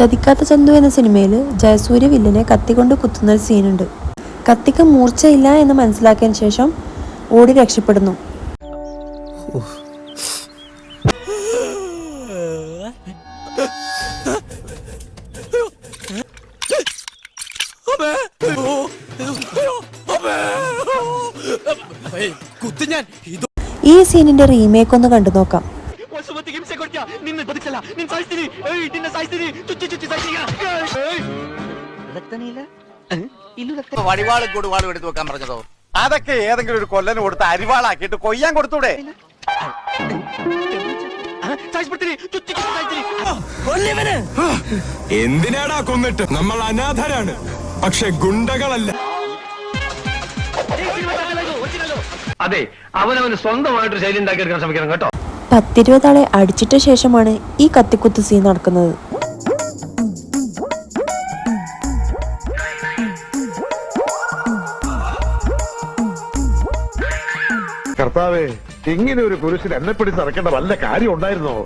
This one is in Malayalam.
ചതിക്കാത്ത ചന്തു എന്ന സിനിമയിൽ ജയസൂര്യ വില്ലനെ കത്തികൊണ്ട് കുത്തുന്ന ഒരു സീനുണ്ട് കത്തിക്ക് മൂർച്ചയില്ല എന്ന് മനസ്സിലാക്കിയതിന് ശേഷം ഓടി രക്ഷപ്പെടുന്നു ഈ സീനിന്റെ റീമേക്ക് ഒന്ന് കണ്ടു നോക്കാം ವಸುಮತಿಗೆ ಹಿಂಸೆ ಕೊಡ್ತೀಯ ನಿನ್ನ ಬದುಕಲ್ಲ ನಿನ್ ಸಾಯಿಸ್ತೀನಿ ಏಯ್ ನಿನ್ನ ಸಾಯಿಸ್ತೀನಿ ಚುಚ್ಚಿ ಚುಚ್ಚಿ ಸಾಯಿಸ್ತೀಯ ರಕ್ತನೇ ಇಲ್ಲ ಇಲ್ಲೂ ರಕ್ತ വടിവാളും കൊടുവാളും എടുത്തു വെക്കാൻ പറഞ്ഞതോ അതൊക്കെ ഏതെങ്കിലും ഒരു കൊല്ലന് കൊടുത്ത് അരിവാളാക്കിയിട്ട് കൊയ്യാൻ കൊടുത്തൂടെ ಸಾಯಿಸ್ಬಿಡ್ತೀನಿ ಚುಚ್ಚಿ ಚುಚ್ಚಿ ಸಾಯಿಸ್ತೀನಿ എന്തിനാടാ കൊന്നിട്ട് നമ്മൾ അനാഥരാണ് പക്ഷെ ഗുണ്ടകളല്ല അതെ അവനവന് സ്വന്തമായിട്ടൊരു ശൈലി ഉണ്ടാക്കിയെടുക്കാൻ ശ്രമിക്കണം കേട്ടോ പത്തിരുപത് ആളെ അടിച്ചിട്ട ശേഷമാണ് ഈ കത്തിക്കുത്ത് സീൻ നടക്കുന്നത്. കർത്താവേ ഇങ്ങനെ ഒരു പുരുഷൻ എന്നെ നടക്കേണ്ട വല്ല കാര്യം ഉണ്ടായിരുന്നോ?